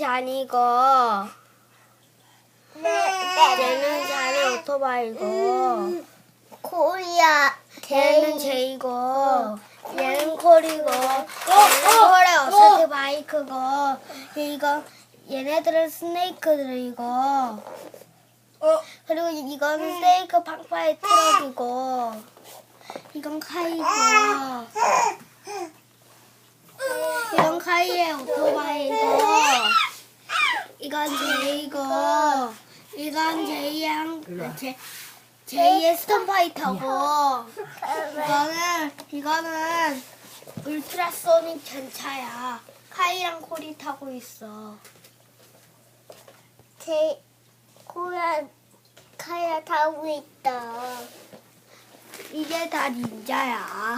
잔이고. 네. 얘는 잔이 오토바이고. 코리아. 얘는 제이고. 얘는 콜이고. 얘는 콜의 어세트 바이크고. 이거 얘네들은 스네이크들이고. 어. 그리고 이거는 스테이크 팡파의 트럭이고. 이건 카이고. 이건 카이의 오토바이고 이건 제이고. 이건 제이랑 제, 제이의 스톤파이터고. 이거는 이거는 울트라소닉 전차야. 카이랑 콜이 타고 있어. 제 코리아 카야 타고 있다. 이게 다 닌자야